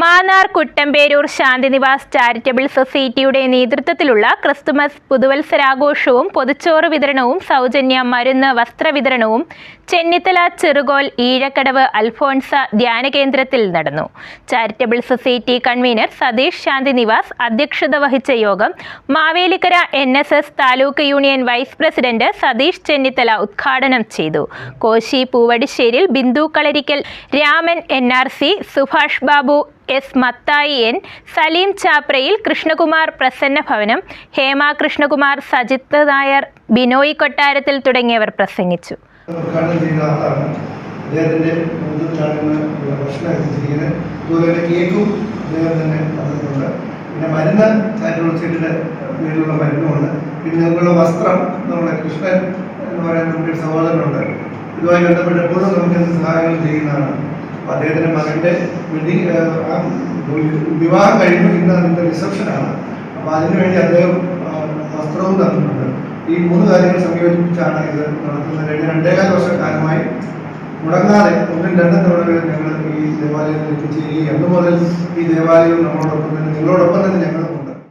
Mannar Kuttamperoor Shanthinivas charitable സൊസൈറ്റിയുടെ നേതൃത്വത്തിലുള്ള Christmas പുതുവത്സരാഘോഷവും പൊതുച്ചോറ് വിതരണവും സൗജന്യ മരുന്ന് വസ്ത്ര വിതരണവും ചെന്നിത്തല ചെറുകോൽ ഈഴക്കടവ് അൽഫോൺസ ധ്യാനകേന്ദ്രത്തിൽ നടന്നു. Charitable society convener Satheesh Shantinivas അധ്യക്ഷത വഹിച്ച യോഗം Mavelikkara N taluk union vice president Satheesh Chennithala ഉദ്ഘാടനം ചെയ്തു. Koshy Poovadisseril Bindu Kalarikkal Raman N Subhash Babu S Mathai N Saleem Chapprayil Krishnakumar Prasanna Bhavanam Hema Krishnakumar Sajith Nair Binoy കൊട്ടാരത്തിൽ തുടങ്ങിയവർ പ്രസംഗിച്ചു. പിന്നെ മരുന്ന് ചാരിറ്റബിൾ സൊസൈറ്റിയുടെ പേരിലുള്ള മരുന്നുമുണ്ട്. പിന്നെ നമുക്കുള്ള വസ്ത്രം നമ്മുടെ കൃഷ്ണൻ എന്ന് പറയുന്ന നമ്മുടെ സഹോദരനുണ്ട്. ഇതുമായി ബന്ധപ്പെട്ട് എപ്പോഴും നമുക്ക് സഹായങ്ങൾ ചെയ്യുന്നതാണ്. അപ്പോൾ അദ്ദേഹത്തിന്റെ മകന്റെ വെഡിങ് ആ വിവാഹം കഴിഞ്ഞു ഇന്ന് അതിന്റെ റിസപ്ഷനാണ് അപ്പോൾ അതിനുവേണ്ടി അദ്ദേഹം വസ്ത്രവും തന്നിട്ടുണ്ട്. ഈ മൂന്ന് കാര്യങ്ങൾ സംയോജിപ്പിച്ചാണ് ഇത് നടത്തുന്നത്. കഴിഞ്ഞ രണ്ടേകാൽ വർഷക്കാലമായി മുടങ്ങാതെ ഒന്നും രണ്ടും തവണ ഞങ്ങൾ ഈ ദേവാലയത്തിൽ എത്തിച്ചേരുകയും അന്ന് മുതൽ ഈ ദേവാലയം നമ്മളോടൊപ്പം തന്നെ നിങ്ങളോടൊപ്പം തന്നെ ഞങ്ങൾ